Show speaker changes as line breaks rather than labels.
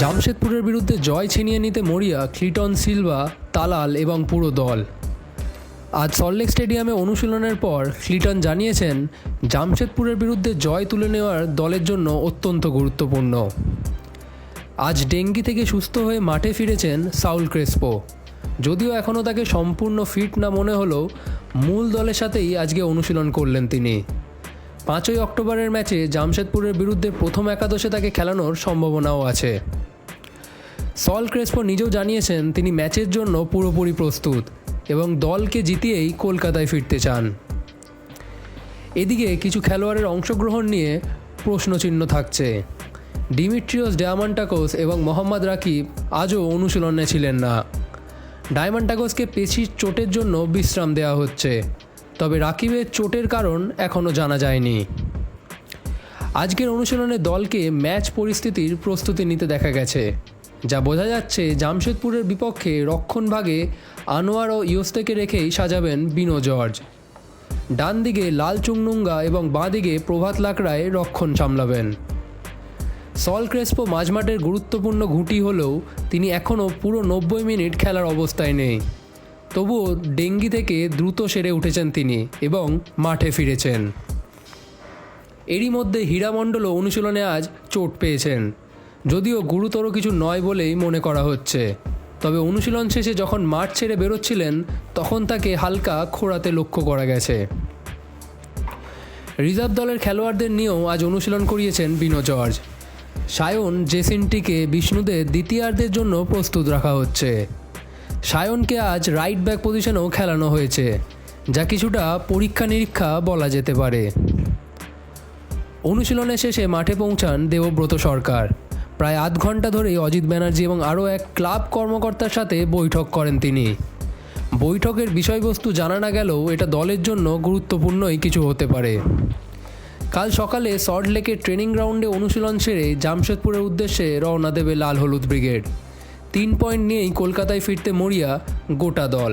জামশেদপুরের বিরুদ্ধে জয় ছিনিয়ে নিতে মরিয়া, ক্লিটন সিলভা, তালাল এবং পুরো দল। আজ সল্টলেক স্টেডিয়ামে অনুশীলনের পর ক্লিটন জানিয়েছেন, জামশেদপুরের বিরুদ্ধে জয় তুলে নেওয়ার দলের জন্য অত্যন্ত গুরুত্বপূর্ণ। আজ ডেঙ্গি থেকে সুস্থ হয়ে মাঠে ফিরেছেন সাউল ক্রেসপো। যদিও এখনও তাকে সম্পূর্ণ ফিট না মনে হলেও মূল দলের সাথেই আজকে অনুশীলন করলেন তিনি। পাঁচই অক্টোবরের ম্যাচে জামশেদপুরের বিরুদ্ধে প্রথম একাদশে তাকে খেলানোর সম্ভাবনাও আছে। সল ক্রেসপো নিজেও জানিয়েছেন তিনি ম্যাচের জন্য পুরোপুরি প্রস্তুত এবং দলকে জিতিয়েই কলকাতায় ফিরতে চান। এদিকে কিছু খেলোয়াড়ের অংশগ্রহণ নিয়ে প্রশ্নচিহ্ন থাকছে। ডিমিট্রিওস ডায়ামান্টাকোস এবং মোহাম্মদ রাকিব আজও অনুশীলনে ছিলেন না। ডায়মান্টাকোসকে পেশির চোটের জন্য বিশ্রাম দেওয়া হচ্ছে, তবে রাকিবের চোটের কারণ এখনও জানা যায়নি। আজকের অনুশীলনে দলকে ম্যাচ পরিস্থিতির প্রস্তুতি নিতে দেখা গেছে। যা বোঝা যাচ্ছে জামশেদপুরের বিপক্ষে রক্ষণভাগে আনোয়ার ও ইয়োস্তেকে রেখেই সাজাবেন বিনো জর্জ। ডান দিকে লাল চুংনুঙ্গা এবং বাঁ দিকে প্রভাত লাকড়ায় রক্ষণ সামলাবেন। সল ক্রেসপো মাঝমাঠের গুরুত্বপূর্ণ ঘুঁটি হলেও তিনি এখনও পুরো নব্বই মিনিট খেলার অবস্থায় নেই। তবুও ডেঙ্গি থেকে দ্রুত সেরে উঠেছেন তিনি এবং মাঠে ফিরেছেন। এরই মধ্যে হীরামণ্ডলও অনুশীলনে আজ চোট পেয়েছেন। যদিও গুরুতর কিছু নয় বলেই মনে করা হচ্ছে। তবে অনুশীলন শেষে যখন মাঠ ছেড়ে বেরোচ্ছিলেন, তখন তাকে হালকা খোঁড়াতে লক্ষ্য করা গেছে। রিজার্ভ দলের খেলোয়াড়দের নিয়েও আজ অনুশীলন করিয়েছেন বিনো জর্জ। সায়ন জেসিনটিকে বিষ্ণুদের দ্বিতীয়ার্ধের জন্য প্রস্তুত রাখা হচ্ছে। সায়নকে আজ রাইট ব্যাক পজিশনেও খেলানো হয়েছে, যা কিছুটা পরীক্ষা নিরীক্ষা বলা যেতে পারে। অনুশীলনের শেষে মাঠে পৌঁছান দেবব্রত সরকার। প্রায় আধ ঘণ্টা ধরেই অজিত ব্যানার্জি এবং আরও এক ক্লাব কর্মকর্তার সাথে বৈঠক করেন তিনি। বৈঠকের বিষয়বস্তু জানা না গেলেও এটা দলের জন্য গুরুত্বপূর্ণই কিছু হতে পারে। কাল সকালে সল্টলেকের ট্রেনিং গ্রাউন্ডে অনুশীলন সেরে জামশেদপুরের উদ্দেশ্যে রওনা দেবে লাল হলুদ ব্রিগেড। তিন পয়েন্ট নিয়েই কলকাতায় ফিরতে মরিয়া গোটা দল।